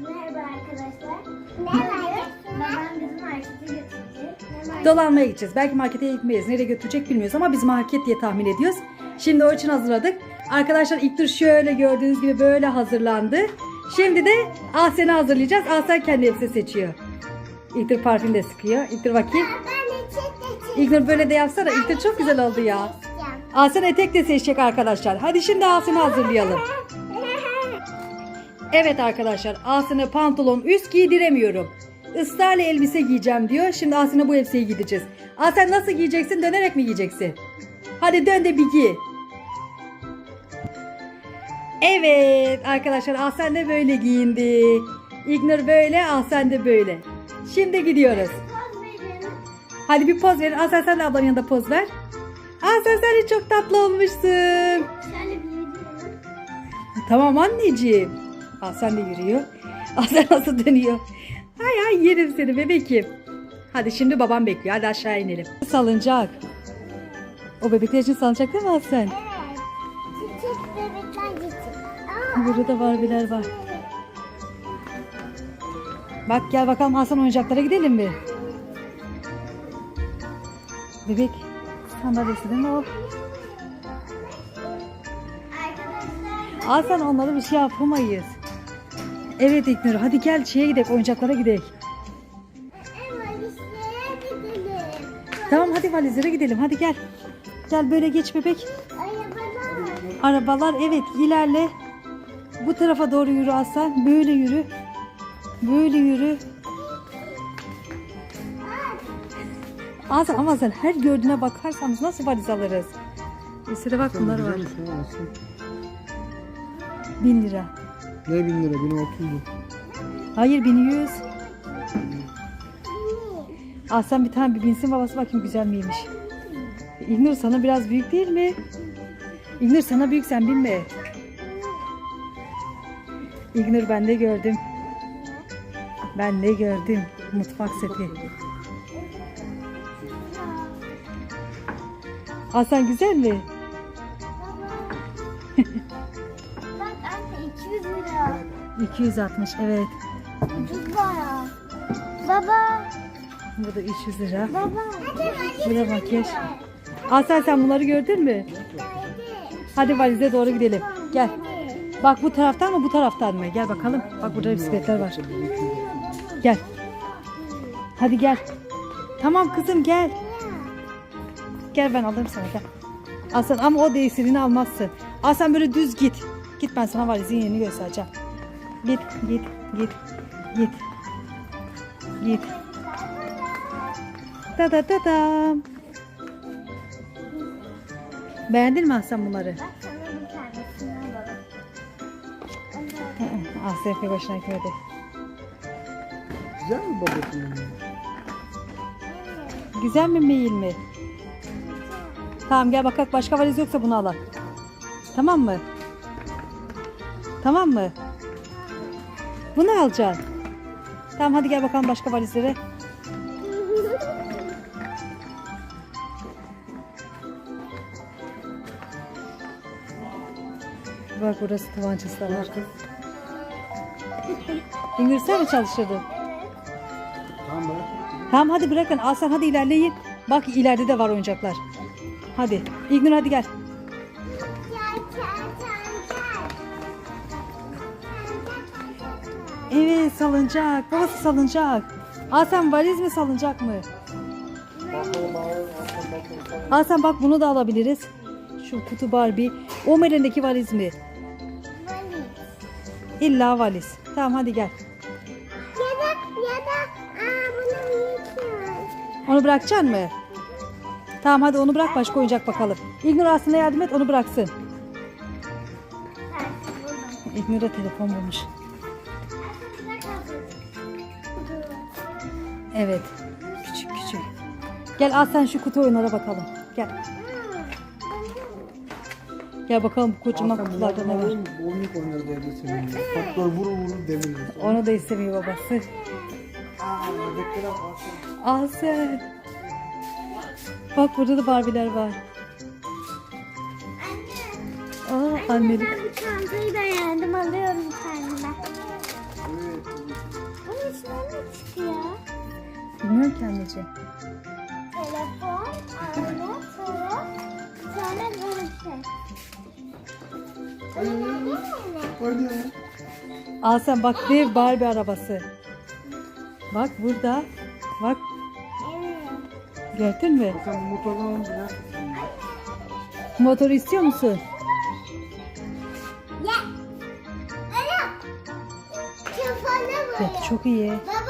Merhaba arkadaşlar. Var? Babam bizi markete götürecek. Dolanmaya gideceğiz. Belki markete gitmeyiz. Nereye götürecek bilmiyoruz ama biz market diye tahmin ediyoruz. Şimdi o için hazırladık. Arkadaşlar İlknur şöyle gördüğünüz gibi böyle hazırlandı. Şimdi de Ahsen'i hazırlayacağız. Ahsen kendi elbise seçiyor. İlknur parfüm de sıkıyor. İlknur bakayım. İlknur böyle de yapsana. İlknur çok güzel oldu ya. Ahsen etek de seçecek arkadaşlar. Hadi şimdi Ahsen'i hazırlayalım. Evet arkadaşlar Ahsen'e pantolon üst giydiremiyorum. Israrla elbise giyeceğim diyor. Şimdi Ahsen'e bu elbiseyi giydireceğiz. Ahsen nasıl giyeceksin? Dönerek mi giyeceksin? Hadi dön de bir giy. Evet arkadaşlar Ahsen de böyle giyindi. İgnur böyle, Ahsen de böyle. Şimdi gidiyoruz. Hadi bir poz verin. Ahsen sen de ablanın yanında poz ver. Ahsen sen de çok tatlı olmuşsun. Tamam anneciğim. Sen de yürüyor. Sen nasıl dönüyor. Hay hay yerim seni bebekim. Hadi şimdi babam bekliyor. Hadi aşağı inelim. Salıncak. O bebekler için salıncak değil mi Aslen? Evet. Çiçek bebekler. Aa, Burada da Barbie'ler var. Bak gel bakalım Hasan oyuncaklara gidelim mi? Bebek sandalyesi değil mi o? Hasan onlara bir şey yapamayız. Evet İknur hadi gel şeye gidelim oyuncaklara gidelim. Tamam hadi valizlere gidelim hadi gel. Gel böyle geç bebek. Arabalar. Arabalar evet ilerle. Bu tarafa doğru yürü Hasan. Böyle yürü. Böyle yürü. Hasan ama sen her gördüğüne bakarsanız nasıl valiz alırız? Esire bak bunlar var. Olsun. Bin lira. Ne bin lira? Bin altı yüz. Hayır 1100. Aslan bir tane bir binsin babası bakayım güzel miymiş. İlnur sana biraz büyük değil mi? İlnur sana büyük sen binme. İlnur ben de gördüm. Ben de gördüm. Mutfak seti. Aslan güzel mi? Bak anne 200 lira. 260 evet. Ucuz baya. Baba. Bu da 300 lira. Baba. Bu da makyaj. Aslan sen bunları gördün mü? Hadi valize doğru gidelim. Gel. Bak bu taraftan mı bu taraftan mı? Gel bakalım. Bak burada bisikletler var. Gel. Hadi gel. Tamam kızım gel. Gel ben alırım sana gel. Aslan ama o değiştiğini almazsın. Aslan böyle düz git. Git ben sana valizin yerini göstereceğim. Git git git git. Git. Da da da da. Beğendin mi Aslan bunları? Bak sana bir tanesini alalım. Aslan pek hoşuna gitmedi. Güzel mi babasının? Güzel mi mail mi? Tamam gel bakalım başka valiz yoksa bunu alalım. Tamam mı? Tamam mı? Bunu alacaksın. Tamam hadi gel bakalım başka valizlere. Bak burası Kıvanç'ı var. İngilizce mi çalışırdın? Tamam bırak. Tamam hadi bırakın. Al sen hadi ilerleyin. Bak ileride de var oyuncaklar. Hadi. İgnur hadi. Gel Evet salıncak. Babası salıncak. Al sen valiz mi salıncak mı? Sen bak bunu da alabiliriz. Şu kutu Barbie. O elindeki valiz mi? Valiz. İlla valiz. Tamam hadi gel. Ya da ya da aa bunu var. Onu bırakacaksın mı? Tamam hadi onu bırak başka oyuncak bakalım. İgnur aslında yardım et onu bıraksın. İgnur'a telefon bulmuş. Evet. Küçük küçük. Gel al sen şu kutu oyunlara bakalım. Gel. Gel bakalım bu kocaman Hakan kutularda ne var. Bowling oynuyoruz evde seninle. Toplar vurur vurur demirler. Onu da istemiyor babası. Al sen. Bak burada da Barbie'ler var. Aa annelik. Ben bu çantayı beğendim alıyorum kendime. Evet. Bunun içine ne çıkıyor? Bilmiyorum ki anneciğim. Telefon, ayna, soru, sonra görüntü. Ya. Al sen bak dev Barbie arabası. Bak burada. Bak gördün mü? Sen bu motordan alın ya. Motoru istiyor musun? Ya. Ana. Kafana Evet, böyle. çok iyi. Baba,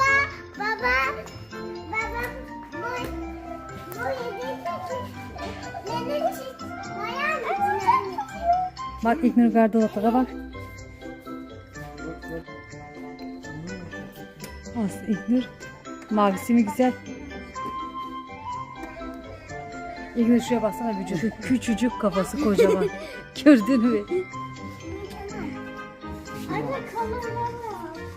Bak İlknur gardıroplara bak. Bak bak. As İlknur. Mavisi mi güzel? İlknur şuraya baksana vücudu küçücük kafası kocaman. Gördün mü? Anne kamera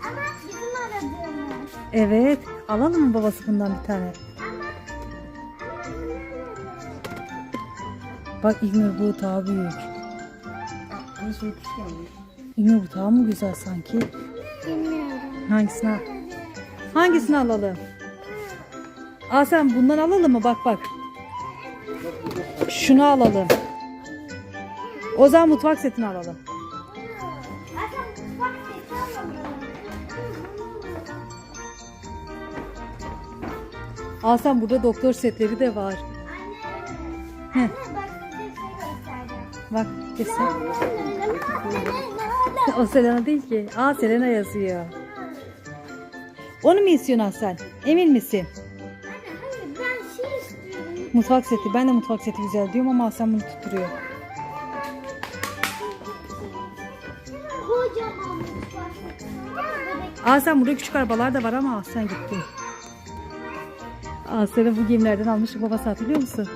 Ama bizim aradığımız. Evet. Alalım mı babası bundan bir tane? Bak İlknur bu daha büyük. Sen küçük bu daha mı güzel sanki? Bilmiyorum. Hangisini al? Hangisini alalım? Aa sen bundan alalım mı? Bak bak. Şunu alalım. O zaman mutfak setini alalım. Aa sen burada doktor setleri de var. Anne. Anne bak bir şey göstereceğim. Bak kesin. O Selena değil ki. Aa Selena yazıyor. Onu mu istiyorsun sen? Emin misin? Mutfak seti. Ben de mutfak seti güzel diyorum ama sen bunu tutturuyor. Sen burada küçük arabalar da var ama gittin. Aa Selena bu gemilerden almış babası hatırlıyor musun?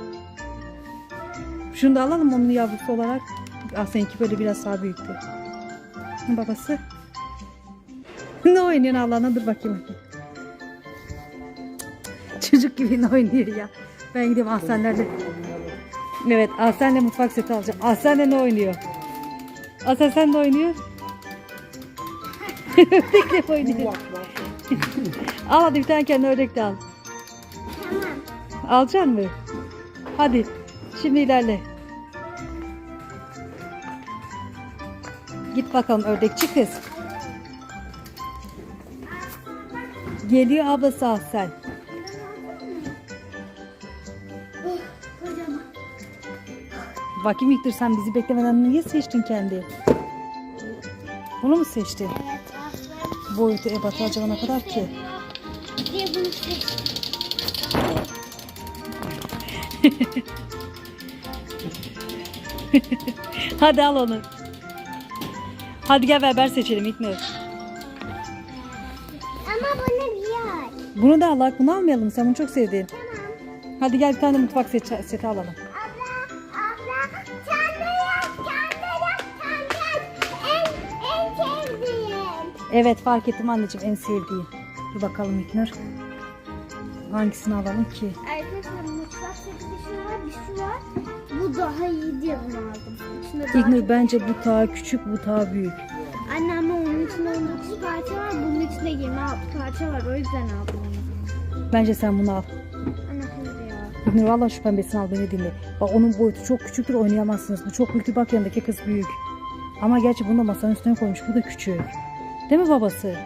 Şunu da alalım onun yavrusu olarak. Aa seninki böyle biraz daha büyüktü. Babası. ne oynuyorsun Allah'ına dur bakayım bakayım. Çocuk gibi ne oynuyor ya. Ben gidiyorum Ahsenlerle. Evet Ahsen'le mutfak seti alacağım. Ahsen'le ne oynuyor? Ahsen sen de oynuyor. Ördekle oynuyor. Al hadi bir tane kendi ördek de al. Tamam. Alacaksın mı? Hadi. Şimdi ilerle. Git bakalım ördekçi kız. Geliyor ablası al sen. Kocaman. Bakayım İlknur sen bizi beklemeden niye seçtin kendi? Bunu mu aferin. Boyutu ebatı acaba ne kadar ki? Hadi al onu. Hadi gel beraber seçelim İlknur. Ama bana diğer. Bunu da al. bak, Bunu almayalım. Sen bunu çok sevdin. Tamam. Hadi gel bir tane mutfak seti, seti alalım. Abla, abla, kendi yap, kendi yap, kendi yap. En, en sevdiğim. Evet fark ettim anneciğim en sevdiğim. Dur bakalım İlknur. Hangisini alalım ki? Arkadaşlar mutfak seti bir şey var, bir şu var. Bu daha iyi diye bunu aldım. İlknur bence bu daha küçük bu daha büyük. Anne ama onun içinde 19 parça var, bunun içinde 26 parça var. O yüzden aldım onu. Bence sen bunu al. Anne hayır ya. İlknur valla şu pembesini al beni dinle. Bak onun boyutu çok küçüktür oynayamazsınız. Bu çok büyük bak yanındaki kız büyük. Ama gerçi bunu da masanın üstüne koymuş. Bu da küçük. Değil mi babası? Evet.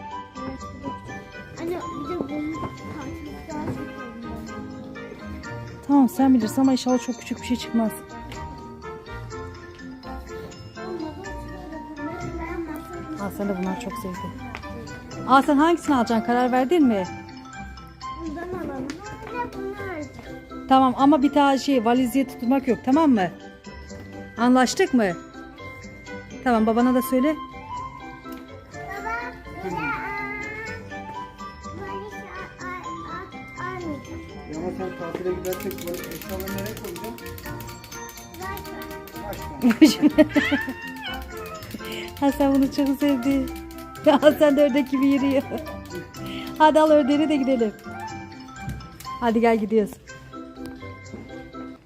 Anne bir de bunun parçası daha çok. Tamam sen bilirsin ama inşallah çok küçük bir şey çıkmaz. Sen de bunları çok sevdin. Aa sen hangisini alacaksın karar verdin mi? Bundan alalım. Bir de bunlar. Tamam ama bir tane şey valizye tutmak yok tamam mı? Anlaştık mı? Tamam babana da söyle. Baba bir de valiz almayacağım. Ya ama sen tatile gidersek bu eşyaları nereye koyacaksın? Zaten. Başka. ha sen bunu çok sevdin. Ya sen de ördek gibi yürüyor. Hadi al ördeğini de gidelim. Hadi gel gidiyoruz.